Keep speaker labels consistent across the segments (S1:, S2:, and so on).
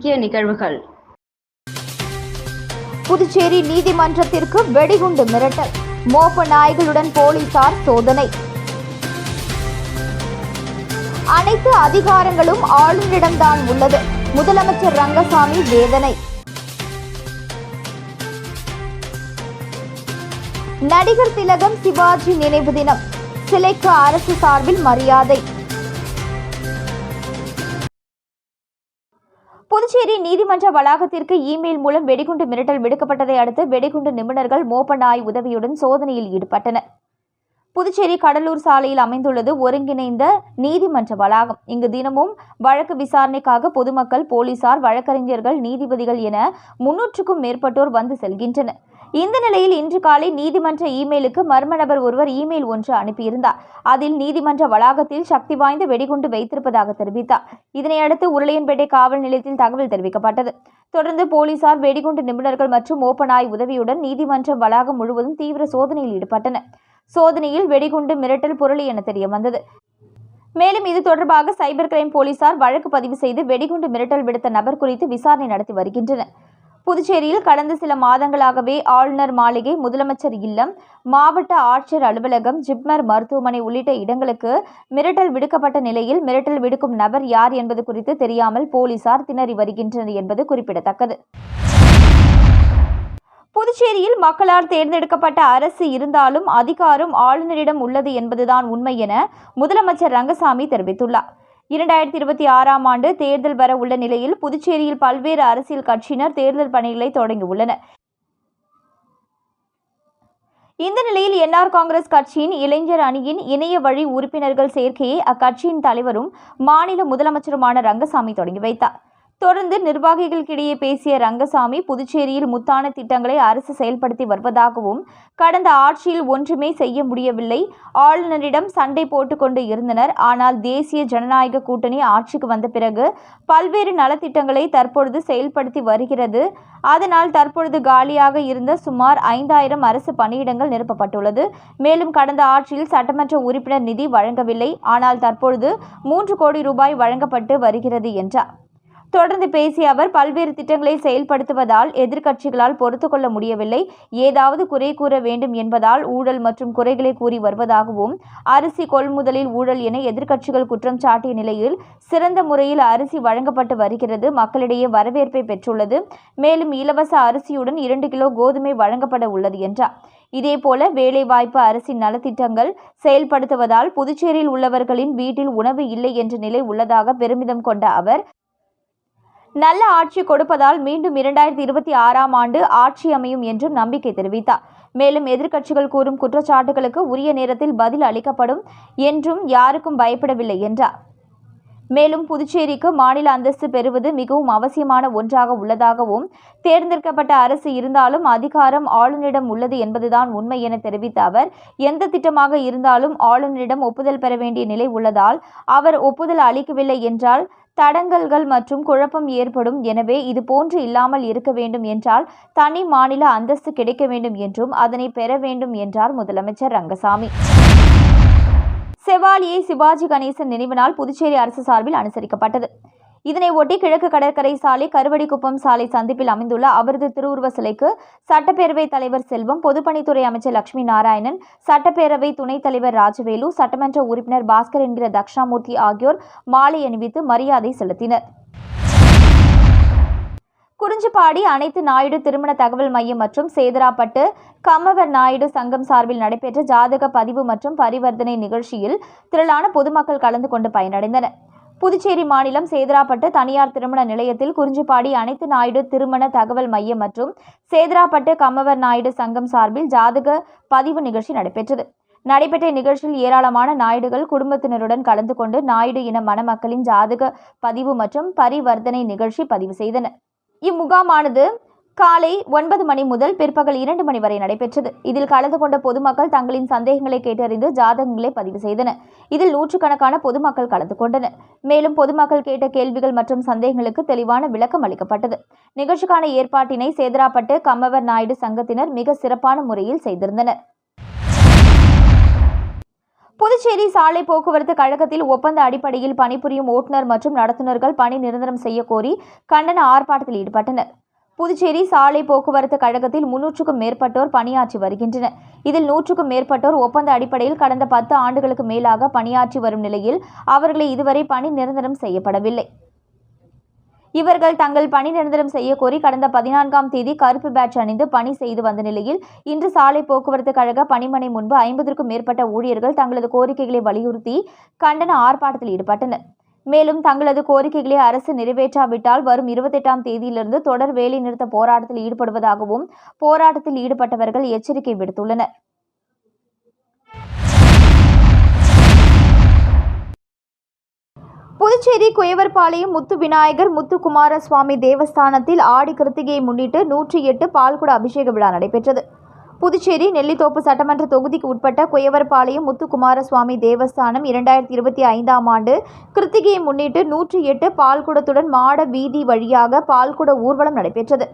S1: முக்கிய நிகழ்வுகள்.
S2: புதுச்சேரி நீதிமன்றத்திற்கு வெடிகுண்டு மிரட்டல். மோப்ப நாய்களுடன் போலீசார் சோதனை. அனைத்து அதிகாரங்களும் ஆளுநரிடம்தான் உள்ளது. முதலமைச்சர் ரங்கசாமி வேதனை. நடிகர் திலகம் சிவாஜி நினைவு தினம். சிலைக்கு அரசு சார்பில் மரியாதை. புதுச்சேரி நீதிமன்ற வளாகத்திற்கு இமெயில் மூலம் வெடிகுண்டு மிரட்டல் விடுக்கப்பட்டதை அடுத்து வெடிகுண்டு நிபுணர்கள் மோப்ப நாய் உதவியுடன் சோதனையில் ஈடுபட்டனர். புதுச்சேரி கடலூர் சாலையில் அமைந்துள்ளது ஒருங்கிணைந்த நீதிமன்ற வளாகம். இங்கு தினமும் வழக்கு விசாரணைக்காக பொதுமக்கள் போலீசார் வழக்கறிஞர்கள் நீதிபதிகள் என முன்னூற்றுக்கும் மேற்பட்டோர் வந்து செல்கின்றனர். இந்த நிலையில் இன்று காலை நீதிமன்ற இமெயிலுக்கு மர்ம நபர் ஒருவர் இமெயில் ஒன்று அனுப்பியிருந்தார். அதில் நீதிமன்ற வளாகத்தில் சக்தி வாய்ந்த வெடிகுண்டு வைத்திருப்பதாக தெரிவித்தார். இதனையடுத்து உருளையன்பேட்டை காவல் நிலையத்தில் தகவல் தெரிவிக்கப்பட்டது. தொடர்ந்து போலீசார் வெடிகுண்டு நிபுணர்கள் மற்றும் ஓப்பனாய் உதவியுடன் நீதிமன்ற வளாகம் முழுவதும் தீவிர சோதனையில் ஈடுபட்டனர். சோதனையில் வெடிகுண்டு மிரட்டல் பொருள் என தெரிய வந்தது மேலும் இது தொடர்பாக சைபர் கிரைம் போலீசார் வழக்கு பதிவு செய்து வெடிகுண்டு மிரட்டல் விடுத்த நபர் குறித்து விசாரணை நடத்தி வருகின்றனர். புதுச்சேரியில் கடந்த சில மாதங்களாகவே ஆளுநர் மாளிகை முதலமைச்சர் இல்லம் மாவட்ட ஆட்சியர் அலுவலகம் ஜிப்மர் மருத்துவமனை உள்ளிட்ட இடங்களுக்கு மிரட்டல் விடுக்கப்பட்ட நிலையில் மிரட்டல் விடுக்கும் நபர் யார் என்பது குறித்து தெரியாமல் போலீசார் திணறி வருகின்றனர் என்பது குறிப்பிடத்தக்கது. புதுச்சேரியில் மக்களால் தேர்ந்தெடுக்கப்பட்ட அரசு இருந்தாலும் அதிகாரம் ஆளுநரிடம் உள்ளது என்பதுதான் உண்மை என முதலமைச்சர் ரங்கசாமி தெரிவித்துள்ளார். இரண்டாயிரத்தி இருபத்தி ஆறாம் ஆண்டு தேர்தல் வர உள்ள நிலையில் புதுச்சேரியில் பல்வேறு அரசியல் கட்சியினர் தேர்தல் பணிகளை தொடங்கியுள்ளனர். இந்த நிலையில் என்ஆர் காங்கிரஸ் கட்சியின் இளைஞர் அணியின் இணைய வழி உறுப்பினர்கள் சேர்க்கையை அக்கட்சியின் தலைவரும் மாநில முதலமைச்சருமான ரங்கசாமி தொடங்கி வைத்தார். தொடர்ந்து நிர்வாகிகளுக்கிடையே பேசிய ரங்கசாமி புதுச்சேரியில் முத்தான திட்டங்களை அரசு செயல்படுத்தி வருவதாகவும் கடந்த ஆட்சியில் ஒன்றுமே செய்ய முடியவில்லை. ஆளுநரிடம் சண்டை போட்டுக்கொண்டு இருந்தனர். ஆனால் தேசிய ஜனநாயக கூட்டணி ஆட்சிக்கு வந்த பிறகு பல்வேறு நலத்திட்டங்களை தற்பொழுது செயல்படுத்தி வருகிறது. அதனால் தற்பொழுது காலியாக இருந்த சுமார் ஐந்தாயிரம் அரசு பணியிடங்கள் நிரப்பப்பட்டுள்ளது. மேலும் கடந்த ஆட்சியில் சட்டமன்ற உறுப்பினர் நிதி வழங்கவில்லை. ஆனால் தற்பொழுது மூன்று கோடி ரூபாய் வழங்கப்பட்டு வருகிறது என்றார். தொடர்ந்து பேசிய அவர் பல்வேறு திட்டங்களை செயல்படுத்துவதால் எதிர்க்கட்சிகளால் பொறுத்துக்கொள்ள முடியவில்லை. ஏதாவது குறை கூற வேண்டும் என்பதால் ஊழல் மற்றும் குறைகளை கூறி வருவதாகவும் அரிசி கொள்முதலில் ஊழல் என எதிர்க்கட்சிகள் குற்றம் சாட்டிய நிலையில் சிறந்த முறையில் அரிசி வழங்கப்பட்டு வருகிறது மக்களிடையே வரவேற்பை பெற்றுள்ளது. மேலும் இலவச அரிசியுடன் இரண்டு கிலோ கோதுமை வழங்கப்பட உள்ளது என்றார். இதேபோல வேலைவாய்ப்பு அரசின் நலத்திட்டங்கள் செயல்படுத்துவதால் புதுச்சேரியில் உள்ளவர்களின் வீட்டில் உணவு இல்லை என்ற நிலை உள்ளதாக பெருமிதம் கொண்ட அவர் நல்ல ஆட்சி கொடுப்பதால் மீண்டும் இரண்டாயிரத்தி இருபத்தி ஆறாம் ஆண்டு ஆட்சி அமையும் என்றும் நம்பிக்கை தெரிவித்தார். மேலும் எதிர்க்கட்சிகள் கூறும் குற்றச்சாட்டுகளுக்கு உரிய நேரத்தில் பதில் அளிக்கப்படும் என்றும் யாருக்கும் பயப்படவில்லை என்றார். மேலும் புதுச்சேரிக்கு மாநில அந்தஸ்து பெறுவது மிகவும் அவசியமான ஒன்றாக உள்ளதாகவும் தேர்ந்தெடுக்கப்பட்ட அரசு இருந்தாலும் அதிகாரம் ஆளுநரிடம் உள்ளது என்பதுதான் உண்மை என தெரிவித்த அவர் எந்த திட்டமாக இருந்தாலும் ஆளுநரிடம் ஒப்புதல் பெற வேண்டிய நிலை உள்ளதால் அவர் ஒப்புதல் அளிக்கவில்லை என்றால் தடங்கல்கள் மற்றும் குழப்பம் ஏற்படும். எனவே இது போன்று இல்லாமல் இருக்க வேண்டும் என்றால் தனி மாநில அந்தஸ்து கிடைக்க வேண்டும் என்றும் அதனை பெற வேண்டும் என்றார் முதலமைச்சர் ரங்கசாமி. செவாலியை சிவாஜி கணேசன் நினைவு நாள் புதுச்சேரி அரசு சார்பில் அனுசரிக்கப்பட்டது. இதனை ஒட்டி கிழக்கு கடற்கரை சாலை கருவடிக்குப்பம் சாலை சந்திப்பில் அமைந்துள்ள அவரது திருவுருவ சிலைக்கு சட்டப்பேரவை தலைவர் செல்வம் பொதுப்பணித்துறை அமைச்சர் லட்சுமி நாராயணன் சட்டப்பேரவை துணைத் தலைவர் ராஜவேலு சட்டமன்ற உறுப்பினர் பாஸ்கர் என்கிற தக்ஷாமூர்த்தி ஆகியோர் மாலை அணிவித்து மரியாதை செலுத்தினர். குறிஞ்சிப்பாடி அனைத்து நாயுடு திருமண தகவல் மையம் மற்றும் சேதராப்பட்டு கம்மவர் நாயுடு சங்கம் சார்பில் நடைபெற்ற ஜாதக பதிவு மற்றும் பரிவர்த்தனை நிகழ்ச்சியில் திரளான பொதுமக்கள் கலந்து கொண்டு பயனடைந்தனர். புதுச்சேரி மாநிலம் சேதராப்பட்டு தனியார் திருமண நிலையத்தில் குறிஞ்சிப்பாடி அனைத்து நாயுடு திருமண தகவல் மையம் மற்றும் சேதராப்பட்டு கம்மவர் நாயுடு சங்கம் சார்பில் ஜாதக பதிவு நிகழ்ச்சி நடைபெற்றது. நடைபெற்ற நிகழ்ச்சியில் ஏராளமான நாயுடுகள் குடும்பத்தினருடன் கலந்து கொண்டு நாயுடு இன மணமக்களின் ஜாதக பதிவு மற்றும் பரிவர்த்தனை நிகழ்ச்சி பதிவு செய்தனர். இம்முகாமானது காலை ஒன்பது மணி முதல் பிற்பகல் இரண்டு மணி வரை நடைபெற்றது. இதில் கலந்து கொண்ட பொதுமக்கள் தங்களின் சந்தேகங்களை கேட்டறிந்து ஜாதகங்களை பதிவு செய்தனர். இதில் நூற்றுக்கணக்கான பொதுமக்கள் கலந்து கொண்டனர். மேலும் பொதுமக்கள் கேட்ட கேள்விகள் மற்றும் சந்தேகங்களுக்கு தெளிவான விளக்கம் அளிக்கப்பட்டது. நிகழ்ச்சிக்கான ஏற்பாட்டினை சேதராப்பட்டு கம்மவர் நாயுடு சங்கத்தினர் மிக சிறப்பான முறையில் செய்திருந்தனர். புதுச்சேரி சாலை போக்குவரத்து கழகத்தில் ஒப்பந்த அடிப்படையில் பணிபுரியும் ஓட்டுநர் மற்றும் நடத்துனர்கள் பணி நிரந்தரம் செய்யக்கோரி கண்டன ஆர்ப்பாட்டத்தில் ஈடுபட்டனர். புதுச்சேரி சாலை போக்குவரத்து கழகத்தில் முன்னூற்றுக்கும் மேற்பட்டோர் பணியாற்றி வருகின்றனர். இதில் நூற்றுக்கும் மேற்பட்டோர் ஒப்பந்த அடிப்படையில் கடந்த பத்து ஆண்டுகளுக்கு மேலாக பணியாற்றி வரும் நிலையில் அவர்களை இதுவரை பணி நிரந்தரம் செய்யப்படவில்லை. இவர்கள் தங்கள் பணி நிரந்தரம் செய்யக்கோரி கடந்த பதினான்காம் தேதி கருப்பு பேட்ச் அணிந்து பணி செய்து வந்த நிலையில் இன்று சாலை போக்குவரத்து கழக பணிமனை முன்பு ஐம்பதற்கும் மேற்பட்ட ஊழியர்கள் தங்களது கோரிக்கைகளை வலியுறுத்தி கண்டன ஆர்ப்பாட்டத்தில் ஈடுபட்டனர். மேலும் தங்களது கோரிக்கைகளை அரசு நிறைவேற்றாவிட்டால் வரும் இருபத்தெட்டாம் தேதியிலிருந்து தொடர் வேலைநிறுத்த போராட்டத்தில் ஈடுபடுவதாகவும் போராட்டத்தில் ஈடுபட்டவர்கள் எச்சரிக்கை விடுத்துள்ளனர். புதுச்சேரி குயவர்பாளையம் முத்து விநாயகர் முத்து குமாரசுவாமி தேவஸ்தானத்தில் ஆடி கிருத்திகையை முன்னிட்டு நூற்றி எட்டு பால்குட அபிஷேக விழா நடைபெற்றது. புதுச்சேரி நெல்லித்தோப்பு சட்டமன்ற தொகுதிக்கு உட்பட்ட குயவர்பாளையம் முத்துக்குமாரசுவாமி தேவஸ்தானம் இரண்டாயிரத்தி இருபத்தி ஐந்தாம் ஆண்டு கிருத்திகையை முன்னிட்டு நூற்றி எட்டு பால்குடத்துடன் மாட வீதி வழியாக பால்குட ஊர்வலம் நடைபெற்றது.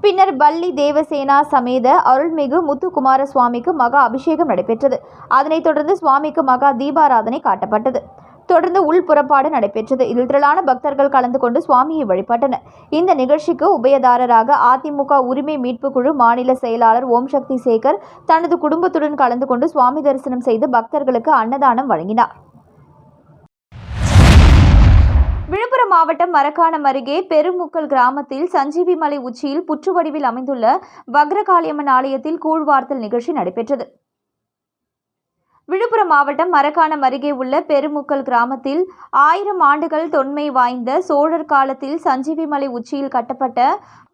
S2: பின்னர் பள்ளி தேவசேனா சமேத அருள்மிகு முத்துக்குமார சுவாமிக்கு மகா அபிஷேகம் நடைபெற்றது. அதனைத் தொடர்ந்து சுவாமிக்கு மகா தீபாராதனை காட்டப்பட்டது. தொடர்ந்து உள்புறப்பாடு நடைபெற்றது. இதில் திரளான பக்தர்கள் கலந்து கொண்டு சுவாமியை வழிபட்டனர். இந்த நிகழ்ச்சிக்கு உபயதாரராக அதிமுக உரிமை மீட்பு குழு மாநில செயலாளர் ஓம் சக்தி சேகர் தனது குடும்பத்துடன் கலந்து கொண்டு சுவாமி தரிசனம் செய்து பக்தர்களுக்கு அன்னதானம் வழங்கினார். விழுப்புரம் மாவட்டம் மரக்காணம் அருகே பெருமுக்கல் கிராமத்தில் சஞ்சீவி மலை உச்சியில் புற்று வடிவில் அமைந்துள்ள வக்ரகாளியம்மன் ஆலயத்தில் கூழ்வார்த்தல் நிகழ்ச்சி நடைபெற்றது. விழுப்புரம் மாவட்டம் மரக்காணம் அருகே உள்ள பெருமுக்கல் கிராமத்தில் ஆயிரம் ஆண்டுகள் தொன்மை வாய்ந்த சோழர் காலத்தில் சஞ்சீவி மலை உச்சியில் கட்டப்பட்ட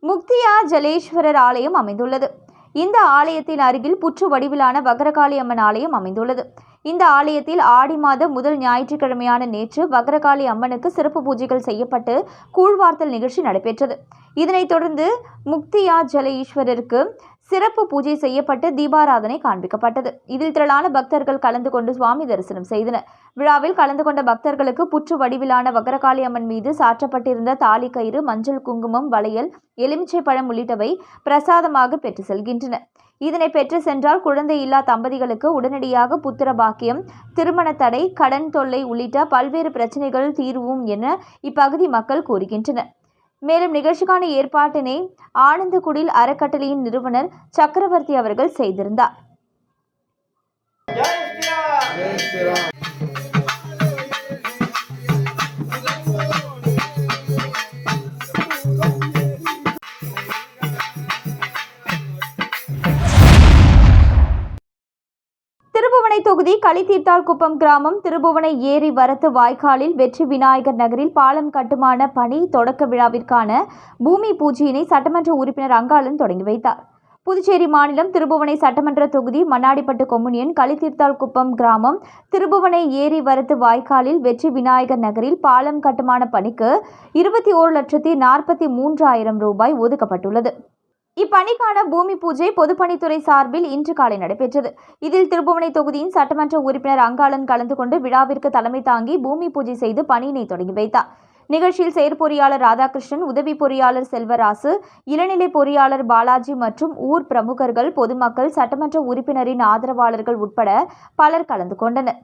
S2: முக்தியா ஜலேஸ்வரர் ஆலயம் அமைந்துள்ளது. இந்த ஆலயத்தின் அருகில் புற்று வடிவிலான வக்ரகாளி அம்மன் ஆலயம் அமைந்துள்ளது. இந்த ஆலயத்தில் ஆடி மாத முதல் ஞாயிற்றுக்கிழமையான நேற்று வக்ரகாளி அம்மனுக்கு சிறப்பு பூஜைகள் செய்யப்பட்டு கூழ்வார்த்தல் நிகழ்ச்சி நடைபெற்றது. இதனைத் தொடர்ந்து முக்தியா ஜல ஈஸ்வரருக்கு சிறப்பு பூஜை செய்யப்பட்டு தீபாராதனை காண்பிக்கப்பட்டது. இதில் திரளான பக்தர்கள் கலந்து கொண்டு சுவாமி தரிசனம் செய்தனர். விழாவில் கலந்து கொண்ட பக்தர்களுக்கு புற்று வடிவிலான வக்ரகாளி அம்மன் மீது சாற்றப்பட்டிருந்த தாலி கயிறு மஞ்சள் குங்குமம் வளையல் எலுமிச்சை பழம் உள்ளிட்டவை பிரசாதமாக பெற்று செல்கின்றன. இதனை பெற்று சென்றால் குழந்தை இல்லா தம்பதிகளுக்கு உடனடியாக புத்திர பாக்கியம் திருமண தடை கடன் தொல்லை உள்ளிட்ட பல்வேறு பிரச்சனைகள் தீர்வும் என இப்பகுதி மக்கள் கூறுகின்றனர். மேலும் நிகழ்ச்சிக்கான ஏற்பாட்டினை ஆனந்தகுடில் அறக்கட்டளையின் நிறுவனர் சக்கரவர்த்தி அவர்கள் செய்திருந்தார். தொகுதி களித்தீர்த்தால் குப்பம் கிராமம் திருபுவனை ஏரி வரத்து வாய்க்காலில் வெற்றி விநாயகர் நகரில் பாலம் கட்டுமான பணி தொடக்க விழாவிற்கான பூமி பூஜையினை சட்டமன்ற உறுப்பினர் அங்காளன் தொடங்கி வைத்தார். புதுச்சேரி மாநிலம் திருபுவனை சட்டமன்ற தொகுதி மண்ணாடிப்பட்டு கொம்முனியன் களித்தீர்த்தால் குப்பம் கிராமம் திருபுவனை ஏரி வரத்து வாய்க்காலில் வெற்றி விநாயகர் நகரில் பாலம் கட்டுமான பணிக்கு இருபத்தி ஓரு லட்சத்தி நாற்பத்தி மூன்றாயிரம் ரூபாய் ஒதுக்கப்பட்டுள்ளது. இப்பணிக்கான பூமி பூஜை பொதுப்பணித்துறை சார்பில் இன்று காலை நடைபெற்றது. இதில் திருபுவனை தொகுதியின் சட்டமன்ற உறுப்பினர் அங்காளன் கலந்து கொண்டு விழாவிற்கு தலைமை தாங்கி பூமி பூஜை செய்து பணியினை தொடங்கி வைத்தார். நிகழ்ச்சியில் செயற்பொறியாளர் ராதாகிருஷ்ணன் உதவி பொறியாளர் செல்வராசு இளநிலை பொறியாளர் பாலாஜி மற்றும் ஊர் பிரமுகர்கள் பொதுமக்கள் சட்டமன்ற உறுப்பினரின் ஆதரவாளர்கள் உட்பட பலர் கலந்து கொண்டனர்.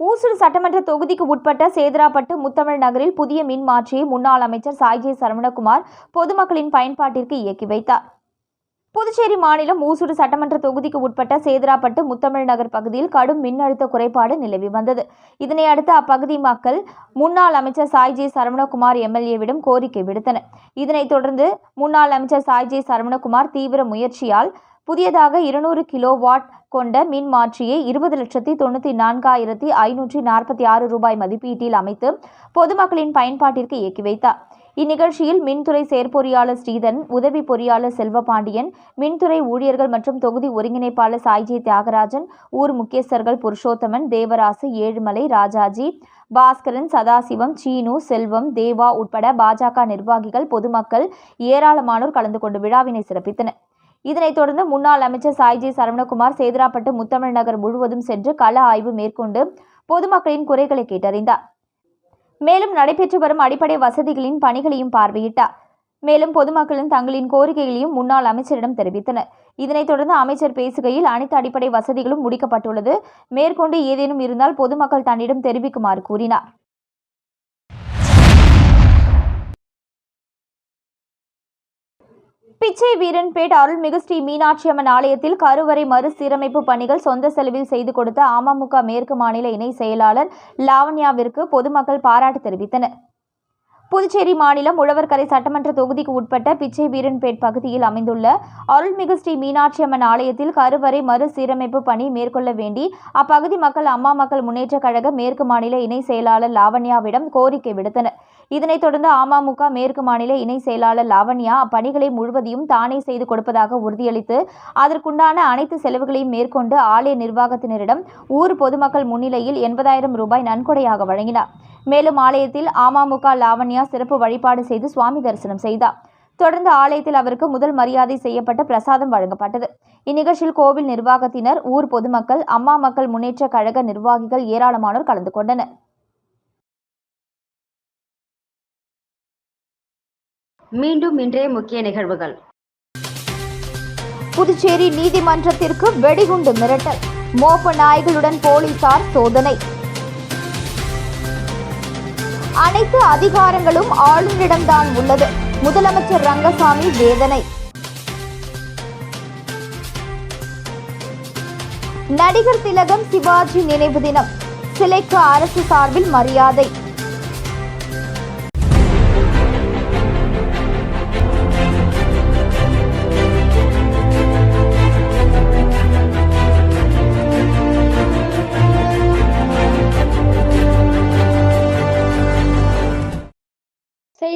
S2: ஊசூர் சட்டமன்ற தொகுதிக்கு உட்பட்ட சேதராப்பட்டு முத்தமிழ் நகரில் புதிய மின் மாற்றியை முன்னாள் அமைச்சர் சாய்ஜே சரவணகுமார் பொதுமக்களின் பயன்பாட்டிற்கு இயக்கி வைத்தார். புதுச்சேரி மாநிலம் ஊசூர் சட்டமன்ற தொகுதிக்கு உட்பட்ட சேதராப்பட்டு முத்தமிழ் நகர் பகுதியில் கடும் மின்னழுத்த குறைபாடு நிலவி வந்தது. இதனை அடுத்து அப்பகுதி மக்கள் முன்னாள் அமைச்சர் சாய்ஜே சரவணகுமார் எம்எல்ஏவிடம் கோரிக்கை விடுத்தனர். இதனைத் தொடர்ந்து முன்னாள் அமைச்சர் சாய்ஜே சரவணகுமார் தீவிர முயற்சியால் புதியதாக இருநூறு கிலோ வாட் கொண்ட மின் மாற்றியை இருபது லட்சத்தி தொண்ணூற்றி நான்காயிரத்தி ஐநூற்றி நாற்பத்தி ஆறு ரூபாய் மதிப்பீட்டில் அமைத்து பொதுமக்களின் பயன்பாட்டிற்கு இயக்கி வைத்தார். இந்நிகழ்ச்சியில் மின்துறை செயற்பொறியாளர் ஸ்ரீதன் உதவி பொறியாளர் செல்வபாண்டியன் மின்துறை ஊழியர்கள் மற்றும் தொகுதி ஒருங்கிணைப்பாளர் சாய்ஜி தியாகராஜன் ஊர் முக்கியஸ்தர்கள் புருஷோத்தமன் தேவராசு ஏழுமலை ராஜாஜி பாஸ்கரன் சதாசிவம் சீனு செல்வம் தேவா உட்பட பாஜக நிர்வாகிகள் பொதுமக்கள் ஏராளமானோர் கலந்து கொண்டு விழாவினை சிறப்பித்தனர். இதனைத் தொடர்ந்து முன்னாள் அமைச்சர் சாய்ஜி சரவணகுமார் சேதராப்பட்டு முத்தமிழ் நகர் முழுவதும் சென்று கள ஆய்வு மேற்கொண்டு பொதுமக்களின் குறைகளை கேட்டறிந்தார். மேலும் நடைபெற்று வரும் அடிப்படை வசதிகளின் பணிகளையும் பார்வையிட்டார். மேலும் பொதுமக்களும் தங்களின் கோரிக்கைகளையும் முன்னாள் அமைச்சரிடம் தெரிவித்தனர். இதனைத் தொடர்ந்து அமைச்சர் பேசுகையில் அனைத்து அடிப்படை வசதிகளும் முடிக்கப்பட்டுள்ளது. மேற்கொண்டு ஏதேனும் இருந்தால் பொதுமக்கள் தன்னிடம் தெரிவிக்குமாறு கூறினார். பிச்சை வீரன்பேட் அருள்மிகு ஸ்ரீ மீனாட்சி அம்மன் ஆலயத்தில் கருவறை மறுசீரமைப்பு பணிகள் சொந்த செலவில் செய்து கொடுத்த அமமுக மேற்கு மாநில இணை செயலாளர் லாவண்யாவிற்கு பொதுமக்கள் பாராட்டு தெரிவித்தனர். புதுச்சேரி மாநிலம் உழவர்கரை சட்டமன்ற தொகுதிக்கு உட்பட்ட பிச்சை வீரன்பேட் பகுதியில் அமைந்துள்ள அருள்மிகு ஸ்ரீ மீனாட்சி அம்மன் ஆலயத்தில் கருவறை மறுசீரமைப்பு பணி மேற்கொள்ள வேண்டி அப்பகுதி மக்கள் அம்மா மக்கள் முன்னேற்றக் கழக மேற்கு மாநில இணை செயலாளர் லாவண்யாவிடம் கோரிக்கை விடுத்தனர். இதனைத் தொடர்ந்து அமமுக மேற்கு மாநில இணை செயலாளர் லாவண்யா அப்பணிகளை முழுவதையும் தானே செய்து கொடுப்பதாக உறுதியளித்து அதற்குண்டான அனைத்து செலவுகளையும் மேற்கொண்டு ஆலய நிர்வாகத்தினரிடம் ஊர் பொதுமக்கள் முன்னிலையில் எண்பதாயிரம் ரூபாய் நன்கொடையாக வழங்கினார். மேலும் ஆலயத்தில் அமமுக லாவண்யா சிறப்பு வழிபாடு செய்து சுவாமி தரிசனம் செய்தார். தொடர்ந்து ஆலயத்தில் அவருக்கு முதல் மரியாதை செய்யப்பட்ட பிரசாதம் வழங்கப்பட்டது. இந்நிகழ்ச்சியில் கோவில் நிர்வாகத்தினர் ஊர் பொதுமக்கள் அம்மா மக்கள் முன்னேற்ற கழக நிர்வாகிகள் ஏராளமானோர் கலந்து கொண்டனர்.
S3: மீண்டும் இன்றைய முக்கிய நிகழ்வுகள்.
S2: புதுச்சேரி நீதிமன்றத்திற்கு வெடிகுண்டு மிரட்டல் மோப்ப நாய்களுடன் போலீசார் சோதனை. அனைத்து அதிகாரங்களும் ஆளுநரிடம்தான் உள்ளது. முதலமைச்சர் ரங்கசாமி வேதனை. நடிகர் திலகம் சிவாஜி நினைவு தினம் சிலைக்கு அரசு சார்பில் மரியாதை.